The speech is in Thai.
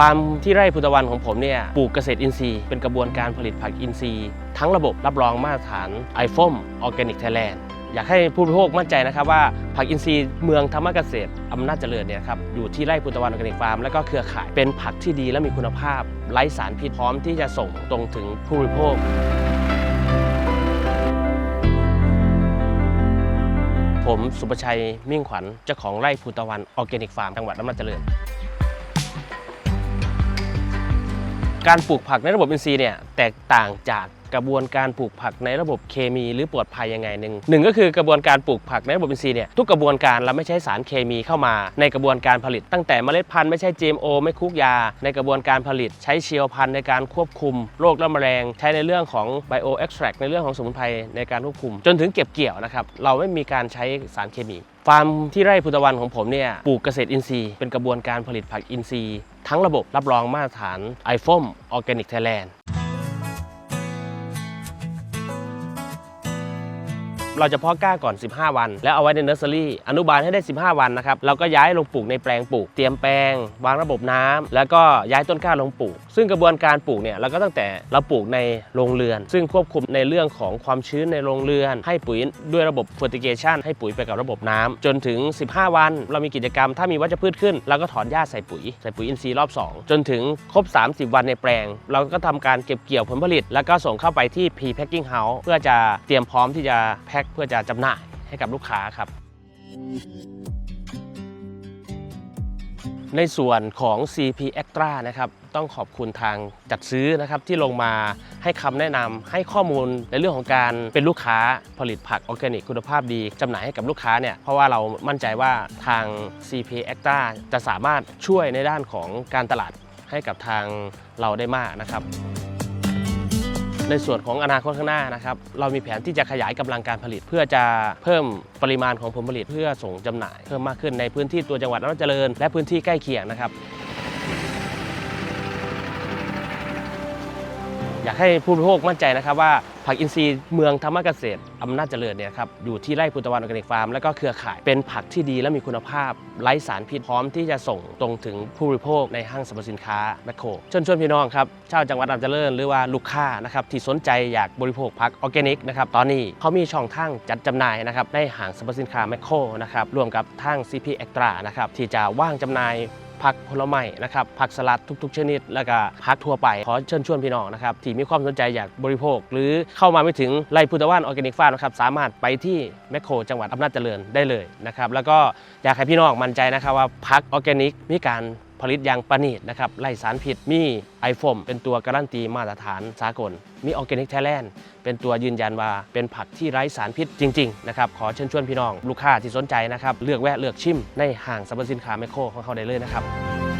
ฟาร์มที่ไร่พุทธวันของผมเนี่ยปลูกเกษตรอินทรีย์เป็นกระบวนการผลิตผักอินทรีย์ ทั้งระบบรับรองมาตรฐาน i f o m Organic Thailand อยากให้ผู้บริโภคมั่นใจนะครับว่าผักอินทรีย์เมืองธรรมเกษตรอำนาจเจริญเนี่ยครับอยู่ที่ไร่พุทธวันออร์แกนิกฟาร์มและก็เครือข่ายเป็นผักที่ดีและมีคุณภาพ ไร้สารพิษพร้อมที่จะส่งตรงถึงผู้บริโภคผมสุประชัยมิ่งขวัญเจ้าของไร่ภูตะวันออร์แกนิกฟาร์มจังหวัดอำนาจเจริญ การปลูกผักในระบบอินทรีย์เนี่ยแตกต่างจากกระบวนการปลูกผักในระบบเคมีหรือปลอดภัยยังไงหนึ่งหนึ่งก็คือกระบวนการปลูกผักในระบบอินทรีย์เนี่ยทุกกระบวนการเราไม่ใช้สารเคมีเข้ามา ในกระบวนการผลิต ตั้งแต่เมล็ดพันธุ์ไม่ใช่ GMO ไม่คุกยา ในกระบวนการผลิตใช้เชียวพันธุ์ในการควบคุมโรคและแมลง ใช้ในเรื่องของ bio extract ในเรื่องของสมุนไพรในการควบคุม จนถึงเก็บเกี่ยวนะครับเราไม่มีการใช้สารเคมี ฟาร์มที่ไร่พุทธวันของผมเนี่ยปลูกเกษตรอินทรีย์เป็นกระบวนการผลิตผักอินทรีย์ ทั้งระบบรับรองมาตรฐาน i f o m Organic Thailand เราจะเพาะกล้าก่อน 15 วัน แล้วเอาไว้ในเนอร์เซอรี่อนุบาลให้ได้ 15 วันนะครับเราก็ย้ายลงปลูกในแปลงปลูก เตรียมแปลง วางระบบน้ำแล้วก็ย้ายต้นกล้าลงปลูก ซึ่งกระบวนการปลูกเนี่ยเราก็ตั้งแต่เราปลูกในโรงเรือน ซึ่งควบคุมในเรื่องของความชื้นในโรงเรือน ให้ปุ๋ยด้วยระบบ fertigation ให้ปุ๋ยไปกับระบบน้ำจนถึง 15 วัน เรามีกิจกรรมถ้ามีวัชพืชขึ้นเราก็ถอนหญ้าใส่ปุ๋ยใส่ปุ๋ยอินทรีย์รอบ 2 จนถึงครบ 30 วันในแปลง เราก็ทำการเก็บเกี่ยวผลผลิต แล้วก็ส่งเข้าไปที่ pre-packing house เพื่อจะเตรียมพร้อมที่จะแพ็คเพื่อจะจำหน่ายให้กับลูกค้าครับ ในส่วนของ CP Extra นะครับต้องขอบคุณทางจัดซื้อนะครับที่ลงมาให้คำแนะนำให้ข้อมูลในเรื่องของการเป็นลูกค้าผลิตผักออร์แกนิกคุณภาพดีจำหน่ายให้กับลูกค้าเนี่ยเพราะว่าเรามั่นใจว่าทาง CP Extra จะสามารถช่วยในด้านของการตลาดให้กับทางเราได้มากนะครับ ในส่วนของอนาคตข้างหน้านะครับเรามีแผนที่จะขยายกำลังการผลิต เพื่อจะเพิ่มปริมาณของผลผลิตเพื่อส่งจำหน่าย เพิ่มมากขึ้นในพื้นที่ตัวจังหวัดอำนาจเจริญ และพื้นที่ใกล้เคียงนะครับ อยากให้ผู้บริโภคมั่นใจนะครับว่าผักอินทรีย์เมืองธรรมเกษตรอำนาจเจริญเนี่ยครับอยู่ที่ไร่พุทธวันออร์แกนิกฟาร์มและก็เครือข่ายเป็นผักที่ดีและมีคุณภาพไร้สารพิษพร้อมที่จะส่งตรงถึงผู้บริโภคในห้างสรรพสินค้าแมคโครเชิญชวนพี่น้องครับชาวจังหวัดอำนาจเจริญหรือว่าลูกค้านะครับที่สนใจอยากบริโภคผักออร์แกนิกนะครับตอนนี้เขามีช่องทางจัดจำหน่ายนะครับในห้างสรรพสินค้าแมคโครนะครับร่วมกับทาง CP Extra นะครับที่จะว่างจำหน่าย ผักผลไม้นะครับผักสลัดทุก ๆ ชนิด แล้วก็ผักทั่วไป ขอเชิญชวนพี่น้องนะครับที่มีความสนใจอยากบริโภค หรือเข้ามาไม่ถึงไรพุทธว่านออร์แกนิกฟาร์มนะครับสามารถไปที่แมคโครจังหวัดอำนาจเจริญได้เลยนะครับแล้วก็อยากให้พี่น้องมั่นใจนะครับว่าผักออร์แกนิกมีการ ผลิตอย่างประณีตนะครับไร้สารพิษมีไอโฟมเป็นตัวการันตีมาตรฐานสากล มีออร์แกนิกไทยแลนด์เป็นตัวยืนยันว่าเป็นผักที่ไร้สารพิษจริงๆนะครับขอเชิญชวนพี่น้อง ลูกค้าที่สนใจนะครับเลือกแวะเลือกชิมในห้างสรรพสินค้าแมคโครของเขาได้เลยนะครับ